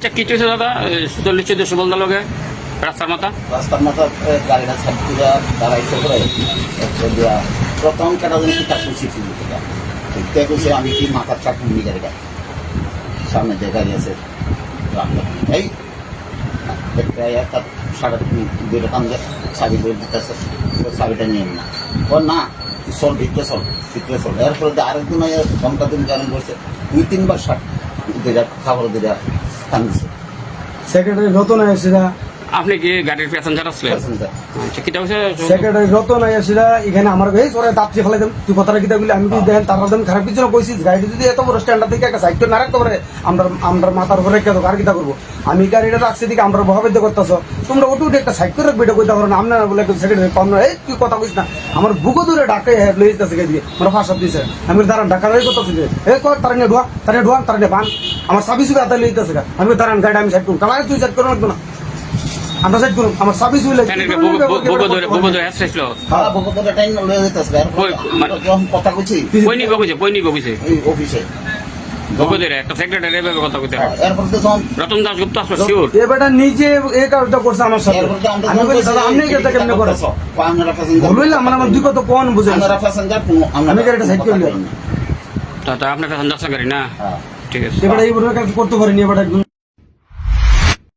আচ্ছা কিছু হয়েছে দাদা? চল্লিশ চোদ্দ সুবল লগে রাস্তার মাথা? রাস্তার মতো গাড়িটা করে দাঁড়াইছে করে প্রথম কাটা যেন কি তার সুশি থেকে। কইছে আমি কি মাথার চাপ নিয়ে গাড়িটা। সামনে যে গাড়ি আছে এই, একটা সাড়ে দুইটা কাম চাবি করে দিতেছে চাবিটা নিয়ে না। ও না, চল চল, ভিতরে চল। এরপরে আরেকদিন ঘণ্টা দিন কারণ করছে দুই, তিনবার শার্ট দুইটা খাবার দুইটা দিছে। সেক্রেটারি রতন আয়াসিরা আপনি কি গাড়ির প্যাসেঞ্জার আসলেন? আচ্ছা কিটা হয়েছে সেক্রেটারি রতন এখানে আমার এই সরে দাপচি ফেলাই দেন তুই কথাটা কিতা বলি আমি কি দেখেন তারপর দেন খারাপ কিছু না কইছিস গাড়ি যদি এত বড় স্ট্যান্ডার থেকে একটা সাইকেল না রাখতে পারে আমরা আমরা মাথার উপরে রেখে আর করব? আমি গাড়িটা রাখছি দিকে আমরা বহাবেদ্য করতেছ। তোমরা ওটু একটা সাইকেল রাখবে এটা কইতে পারো না আপনারা বলে সেক্রেটারি কম না। এই তুই কথা কইস না। আমার বুকো দূরে ডাকে লয়ে যেতেছে দিয়ে আমরা ফাঁসা দিয়েছে আমি দাঁড়ান ডাকা রয়ে করতেছি এ কর তারা নিয়ে ঢোয়া তারা নিয়ে ঢোয়া তারা নিয়ে বান। আমার সাবিস হাতে লয়ে যেতেছে আমি দাঁড়ান গাড়ি আমি সাইড করুন তুই সাইড করো লাগবে না। আমরা সাইড করুন আমার সাবিস হইলে বুকো ধরে বুকো ধরে আসছিল হ্যাঁ বকতটা টাইম লয়ে যেতেছে মানে- কথা কইছি কই নি বকুছে কই নি এই অফিসে ধরে হয়। রতন আসলো শিওর এ বেটা নিজে এই কাজটা করছে আমার সাথে আমি বলি দাদা আপনি এটা কেমনে করে আপনারা প্যাসেঞ্জার আমার আমার দুই কথা কোন বুঝে আপনারা প্যাসেঞ্জার আমি গাড়িটা সাইড করে নিলাম। তা তা আপনার প্যাসেঞ্জার গাড়ি না হ্যাঁ ঠিক আছে এবারে এই বড় কাজ করতে পারিনি এবারে